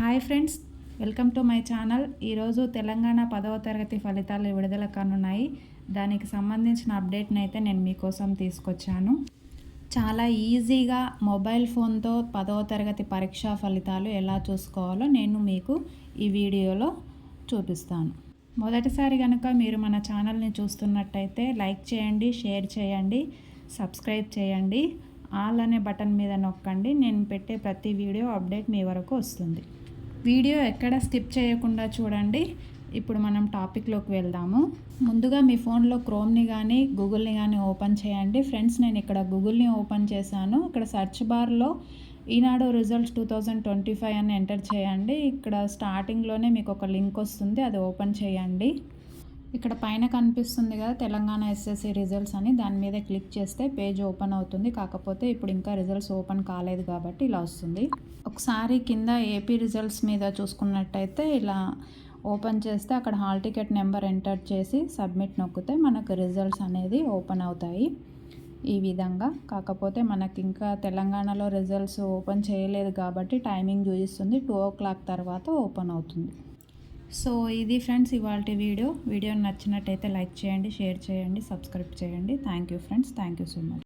Hi friends welcome to my channel. ఈరోజు తెలంగాణ పదవ తరగతి ఫలితాలు విడుదల కానున్నాయి. దానికి సంబంధించిన అప్డేట్ని అయితే నేను మీకోసం తీసుకొచ్చాను. చాలా ఈజీగా మొబైల్ ఫోన్తో పదవ తరగతి పరీక్షా ఫలితాలు ఎలా చూసుకోవాలో నేను మీకు ఈ వీడియోలో చూపిస్తాను. మొదటిసారి కనుక మీరు మన ఛానల్ని చూస్తున్నట్టయితే లైక్ చేయండి షేర్ చేయండి సబ్స్క్రైబ్ చేయండి ఆల్ అనే బటన్ మీద నొక్కండి. నేను పెట్టే ప్రతి వీడియో అప్డేట్ మీ వరకు వస్తుంది. వీడియో ఎక్కడ స్కిప్ చేయకుండా చూడండి. ఇప్పుడు మనం టాపిక్లోకి వెళ్దాము. ముందుగా మీ ఫోన్లో క్రోమ్ని కానీ గూగుల్ని కానీ ఓపెన్ చేయండి. ఫ్రెండ్స్ నేను ఇక్కడ గూగుల్ని ఓపెన్ చేశాను. ఇక్కడ సెర్చ్ బార్లో Eenadu results two thousand twenty five అని ఎంటర్ చేయండి. ఇక్కడ స్టార్టింగ్లోనే మీకు ఒక లింక్ వస్తుంది అది ఓపెన్ చేయండి. ఇక్కడ పైన కనిపిస్తుంది కదా తెలంగాణ ఎస్ఎస్సి రిజల్ట్స్ అని. దాని మీద క్లిక్ చేస్తే పేజ్ ఓపెన్ అవుతుంది. కాకపోతే ఇప్పుడు ఇంకా రిజల్ట్స్ ఓపెన్ కాలేదు కాబట్టి ఇలా వస్తుంది. ఒకసారి కింద ఏపీ రిజల్ట్స్ మీద చూసుకున్నట్టయితే ఇలా ఓపెన్ చేస్తే అక్కడ హాల్ టికెట్ నెంబర్ ఎంటర్ చేసి సబ్మిట్ నొక్కితే మనకు రిజల్ట్స్ అనేది ఓపెన్ అవుతాయి ఈ విధంగా. కాకపోతే మనకి ఇంకా తెలంగాణలో రిజల్ట్స్ ఓపెన్ చేయలేదు కాబట్టి టైమింగ్ చూపిస్తుంది. టూ ఓ క్లాక్ తర్వాత ఓపెన్ అవుతుంది. సో ఇది ఫ్రెండ్స్ ఇవాళ వీడియో. వీడియో నచ్చినట్టయితే లైక్ చేయండి షేర్ చేయండి సబ్స్క్రైబ్ చేయండి. Thank you friends. Thank you so much.